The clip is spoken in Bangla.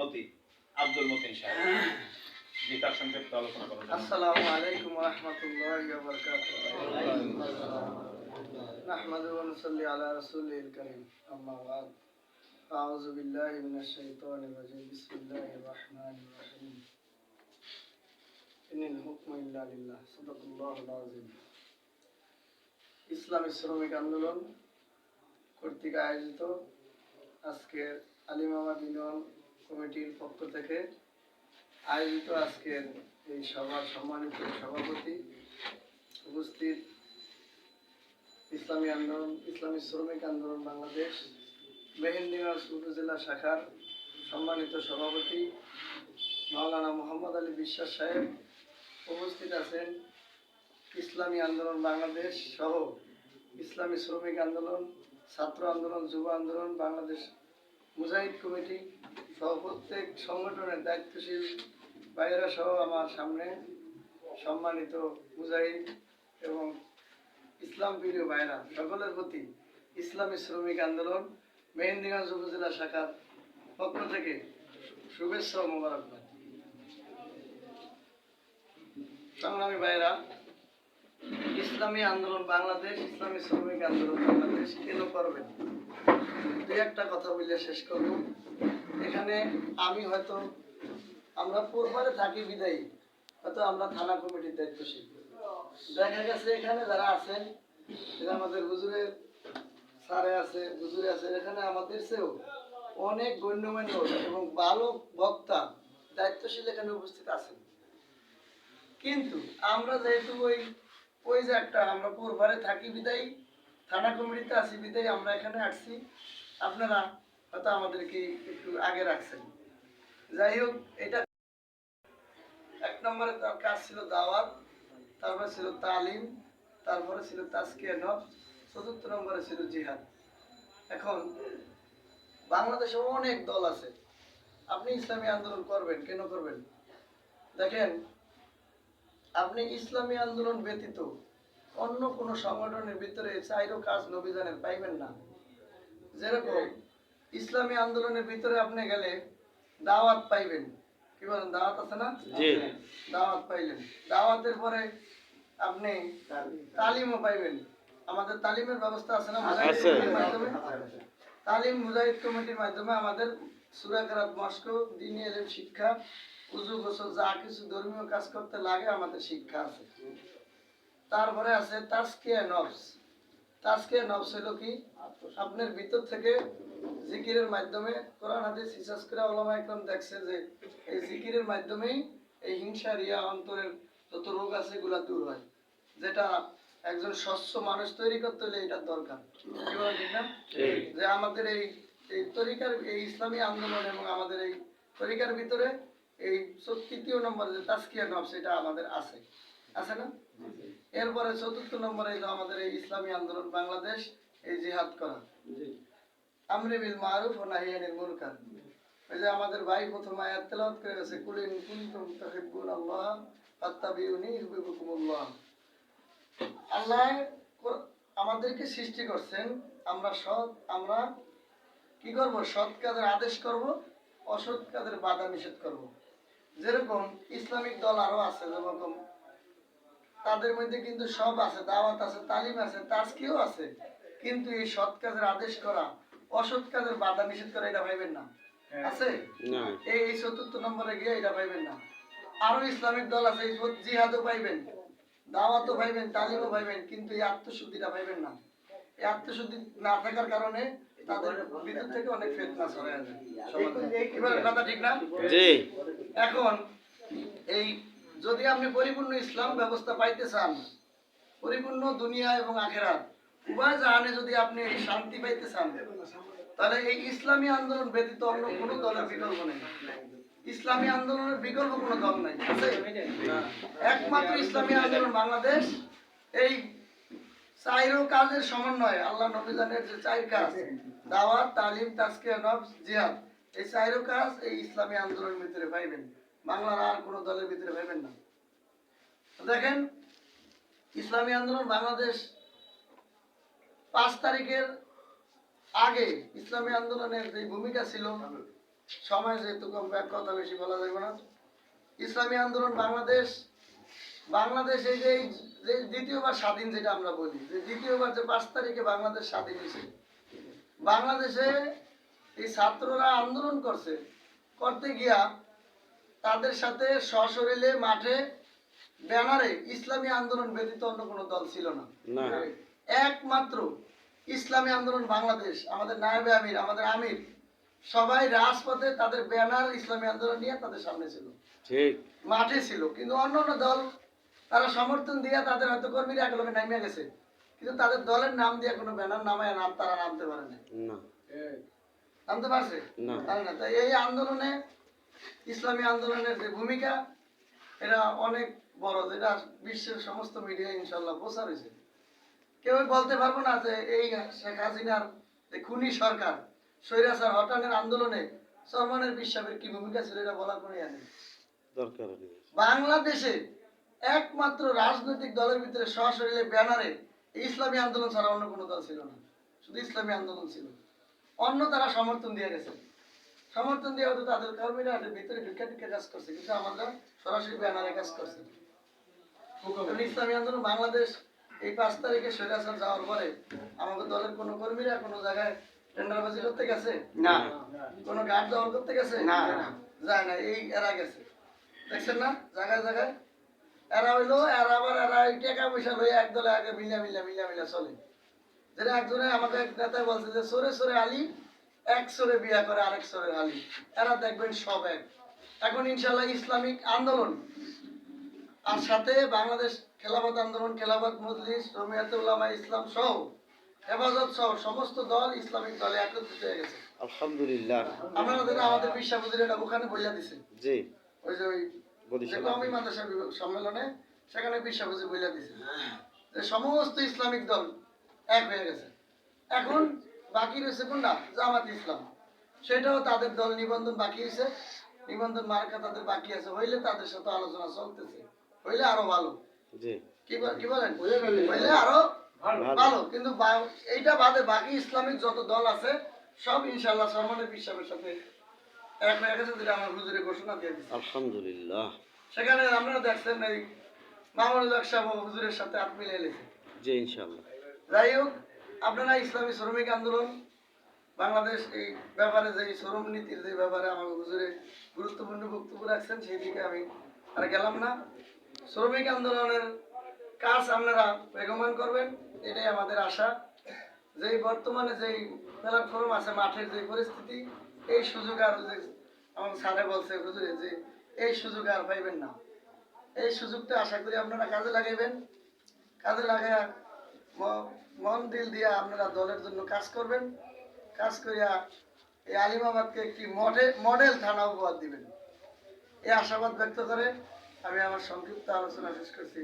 মতি আব্দুল মতিন সাহেব জি তার সংক্ষিপ্ত আলোচনা করার জন্য আসসালামু আলাইকুম ওয়া রাহমাতুল্লাহি ওয়া বারাকাতুহু نحمد ونصلي على رسوله الكريم أما بعد أعوذ بالله من الشيطان الرجيم بسم الله الرحمن الرحيم إن الحكم إلا لله صدق الله العظيم ইসলামী শ্রমিক আন্দোলন কর্তৃক আয়োজিত আজকের আলিমামা বিনয়ন কমিটির পক্ষ থেকে। আয়োজিত আজকের এই সভার সম্মানিত সভাপতি উপস্থিত ইসলামী আন্দোলন, ইসলামী শ্রমিক আন্দোলন বাংলাদেশ মেহেন্দিগঞ্জ উপজেলা শাখার সম্মানিত সভাপতি মাওলানা মোহাম্মদ আলী বিশ্বাস সাহেব উপস্থিত আছেন। ইসলামী আন্দোলন বাংলাদেশ সহ ইসলামী শ্রমিক আন্দোলন, ছাত্র আন্দোলন, যুব আন্দোলন, বাংলাদেশ মুজাহিদ কমিটি সহ প্রত্যেক সংগঠনের দায়িত্বশীল ভাইয়েরা সহ আমার সামনে সম্মানিত মুজাহিদ এবং ইসলাম প্রিয় ভাইয়েরা, সকলের প্রতি ইসলামী শ্রমিক আন্দোলন মেহেন্দিগঞ্জ উপজেলা শাখার পক্ষ থেকে শুভেচ্ছা ও মোবারকবাদ। সংগ্রামী ভাইয়েরা, ইসলামী আন্দোলন বাংলাদেশ, ইসলামী শ্রমিক আন্দোলন বাংলাদেশ কেন করবেন? দুই একটা কথা বলে শেষ করব। এখানে আমি হয়তো, আমরা পূর্বারে থাকি বিদায়ী, হয়তো আমরা থানা কমিটির দায়িত্বশীল। দেখা গেছে এখানে যারা আছেন, এরা আমাদের হুজুরের স্যারে আছে, হুজুরে আছে, এখানে আমাদের চেয়েও অনেক গণ্যমান্য এবং ভালো বক্তা, দায়িত্বশীল এখানে উপস্থিত আছেন। কিন্তু আমরা যেহেতু ওই ওই যে একটা, আমরা পূর্বারে থাকি বিদায়ী থানা কমিটিতে আছি, বিদায়ী। আমরা এখানে আসছি। আপনারা হয়তো আমাদেরকে একটু আগে রাখছেন। যাই হোক, এটা এক নম্বরে তার কাজ ছিল দাওয়াত, তারপরে ছিল তালিম, তারপরে ছিল তাস্কিয়া নফস, চতুর্থ নম্বরে ছিল জিহাদ। এখন বাংলাদেশে অনেক দল আছে। আপনি ইসলামী আন্দোলন করবেন, কেন করবেন? দেখেন, আপনি ইসলামী আন্দোলন ব্যতীত অন্য কোন সংগঠনের ভিতরে চাইরো কাজ নবীজানের পাইবেন না। যেরকম ইসলামী আন্দোলনের ভিতরে আপনি গেলে দাওয়াত পাইবেন। কি বলেন দাওয়াত আছে না? দাওয়াত পাইলেন। দাওয়াতের পরে আপনি তালিমও পাইবেন। আমাদের তালিমের ব্যবস্থা আছে না তালিম মুজাহিদ কমিটির মাধ্যমে আমাদের সুরাকারাত মস্ক দিনী শিক্ষা উজু গোসল যা কিছু ধর্মীয় কাজ করতে লাগে আমাদের শিক্ষা আছে। তারপরে আছে তাস্কিয়া নফস তাস্কিয়া নফস হলো কি? আপনার ভিতর থেকে জিকিরের মাধ্যমে কোরআন হাদিস হিসাস করে ওলামা একরম দেখছে যে এই জিকিরের মাধ্যমেই এই হিংসা রিয়া অন্তরের যত রোগ আছে এগুলা দূর হয়। যেটা একজন স্বচ্ছ মানুষ তৈরি করতে হলে এটা দরকার। কি বলেন ঠিক না? যে আমাদের এই এই তরিকার এই ইসলামী আন্দোলন এবং আমাদের এই তরিকার ভিতরে এই তৃতীয় নম্বরে যে তাস্কিয়া নফস এটা আমাদের আছে। আছে না? এরপরে চতুর্থ নম্বরে আমাদের এই ইসলামী আন্দোলন বাংলাদেশ এই জিহাদ করা। আমরে বিল মারুফ ও নাহিয়ানিল মুনকার। ওই যে আমাদের ভাই প্রথম আয়াত তেলাওয়াত করে গেছে কুলিন কুনতুম তুহিব্বুন আল্লাহ ফাত্তাবিউনি ইউহিব্বুকুমুল্লাহ। আল্লাহ আমাদেরকে সৃষ্টি করছেন আমরা সৎ আমরা কি করব? সৎ কাজের আদেশ করব অসৎ কাজের বাধা নিষেধ করব। যেরকম ইসলামিক দল আরও আছে যেরকম তাদের মধ্যে কিন্তু সব আছে দাওয়াত আছে তালিম আছে তাজকিও আছে। কিন্তু এই সৎ কাজের আদেশ করা অসৎ কাজের বাধা নিষেধ করা এটা ভাইবেন না। আছে? এই এই চতুর্থ নম্বরে গিয়ে এটা পাইবেন না। আরও ইসলামিক দল আছে জিহাদও পাইবেন দাওয়াতও পাইবেন তালিমও পাইবেন কিন্তু এই আত্মশুদ্ধিটা পাইবেন না। এই আত্মশুদ্ধি না থাকার কারণে তাদের ভিতর থেকে অনেক ফেতনা ছড়ায় যায়। কথা ঠিক না? এখন এই যদি আপনি পরিপূর্ণ ইসলাম ব্যবস্থা পাইতে চান, পরিপূর্ণ দুনিয়া এবং আখেরাত, উভয় জাহানে যদি আপনি শান্তি পাইতে চান, তাহলে এই ইসলামী আন্দোলন ব্যতীত অন্য কোনো দলের বিকল্প নেই। ইসলামী আন্দোলনের বিকল্প কোনো দল নাই একমাত্র ইসলামী আন্দোলন বাংলাদেশ। এই চাইরো কাজের সমন্বয়, আল্লাহ নবীজানের যে চার কাজ, দাওয়াত, তালিম, তাজকিয়া নব জিহাদ, এই চাইরো কাজ এই ইসলামী আন্দোলনের ভিতরে পাইবেন। বাংলার আর কোনো দলের ভিতরে পাইবেন না। দেখেন, ইসলামী আন্দোলন বাংলাদেশ পাঁচ তারিখের আগে ইসলামী আন্দোলনের যে ভূমিকা ছিল, সময় যেহেতু কম কথা বেশি বলা যাবে না। ইসলামী আন্দোলন বাংলাদেশ বাংলাদেশ এই যে যে দ্বিতীয়বার স্বাধীন যেটা আমরা বলি, যে দ্বিতীয়বার যে পাঁচ তারিখে বাংলাদেশ স্বাধীন হয়েছে। বাংলাদেশে এই ছাত্ররা আন্দোলন করছে, করতে গিয়া তাদের সাথে সশরীরে মাঠে ব্যানারে ইসলামী আন্দোলন ব্যতীত অন্য কোনো দল ছিল না। একমাত্র ইসলামী আন্দোলন বাংলাদেশ আমাদের নায়েবে আমির আমাদের আমির সবাই রাজপথে তাদের ব্যানার ইসলামী আন্দোলন নিয়ে তাদের সামনে ছিল। ঠিক। মাঠে ছিল কিন্তু অন্য অন্য দল তারা সমর্থন দিয়ে তাদের হয়তো কর্মীরা একলগে নামিয়ে গেছে কিন্তু তাদের দলের নাম দিয়ে কোনো ব্যানার নামায় নাম তারা নামতে পারে না। নামতে পারছে? না। পারে না। তাই এই আন্দোলনে ইসলামী আন্দোলনের যে ভূমিকা এটা অনেক বড় যেটা বিশ্বের সমস্ত মিডিয়া ইনশাল্লাহ প্রচার হয়েছে। কেউ বলতে পারব না যে এই শেখ হাসিনার যে খুনি সরকার স্বৈরাচার হটানের আন্দোলনে সরমানের বিশ্বাসের কি ভূমিকা ছিল এটা বলার কোনো ইয়া নেই। দরকার বাংলাদেশে একমাত্র রাজনৈতিক দলের ভিতরে সরাসরি ব্যানারে ইসলামী আন্দোলন ছাড়া অন্য কোনো দল ছিল না। শুধু ইসলামী আন্দোলন ছিল। অন্য তারা সমর্থন দিয়ে গেছে। সমর্থন দিয়ে হয়তো তাদের কর্মীরা এর ভিতরে ঢুকে ঢুকে কাজ করছে কিন্তু আমরা সরাসরি ব্যানারে কাজ করছে। ইসলামী আন্দোলন বাংলাদেশ এই পাঁচ তারিখে সৈরাচার যাওয়ার পরে আমাদের দলের কোনো কর্মীরা কোনো জায়গায় টেন্ডারবাজি করতে গেছে? না। কোনো গার্ড দখল করতে গেছে? না। যায় না এই এরা গেছে। দেখছেন না? জায়গায় জায়গায়। এরা হইল এরা আবার এরা এই টাকা পয়সা লইয়া এক দলে আগে মিলা মিলা মিলা মিলা চলে। যেটা একজনে আমাকে এক নেতা বলছে যে সরে সরে আলী এক সরে বিয়া করে আরেক সরে আলী এরা দেখবেন সব এক। এখন ইনশাল্লাহ ইসলামিক আন্দোলন। আর সাথে বাংলাদেশ খেলাফত আন্দোলন খেলাফত মজলিস রমিয়াতে উলামা ইসলাম সহ হেফাজত সহ সমস্ত দল ইসলামিক দলে একত্রিত হয়ে গেছে। আলহামদুলিল্লাহ। আপনারা দেখেন আমাদের এটা ওখানে বইলা দিছে। জি। ওই যে ওই মাদ্রাসা সম্মেলনে সেখানে বিশ্বাবুজি বইলা দিছে। যে সমস্ত ইসলামিক দল এক হয়ে গেছে। এখন বাকি রয়েছে কোনটা? জামাত ইসলাম। সেটাও তাদের দল নিবন্ধন বাকি হয়েছে নিবন্ধন মার্কা তাদের বাকি আছে। হইলে তাদের সাথে আলোচনা চলতেছে। হইলে আরও ভালো। কি কি বলেন? হইলে আরও ভালো। কিন্তু এইটা বাদে বাকি ইসলামিক যত দল আছে সব ইনশাল্লাহ সরমানের বিশ্বাসের সাথে এক হয়ে গেছে যেটা আমার হুজুরে ঘোষণা দিয়ে দিচ্ছে আলহামদুলিল্লাহ। সেখানে আপনারা দেখছেন এই মামুনুল হক সাহেব হুজুরের সাথে মিলিয়ে লেছে জি ইনশাল্লাহ যাই হোক আপনারা ইসলামী শ্রমিক আন্দোলন, বাংলাদেশ এই ব্যাপারে যে শ্রম নীতির যে ব্যাপারে আমার হুজুরে গুরুত্বপূর্ণ বক্তব্য রাখছেন, সেই দিকে আমি আর গেলাম না। শ্রমিক আন্দোলনের কাজ আপনারা বেগমান করবেন, এটাই আমাদের আশা। যেই বর্তমানে যেই প্ল্যাটফর্ম আছে, মাঠের যে পরিস্থিতি, এই সুযোগ আর যে আমার স্যারে বলছে হুজুরে যে এই সুযোগ আর পাইবেন না। এই সুযোগটা আশা করি আপনারা কাজে লাগাইবেন। কাজে লাগাইয়া মন দিল দিয়া আপনারা দলের জন্য কাজ করবেন। কাজ করিয়া এই আলিমাবাদকে একটি মডেল মডেল থানা উপহার দিবেন। এই আশাবাদ ব্যক্ত করে আমি আমার সংক্ষিপ্ত আলোচনা শেষ করছি।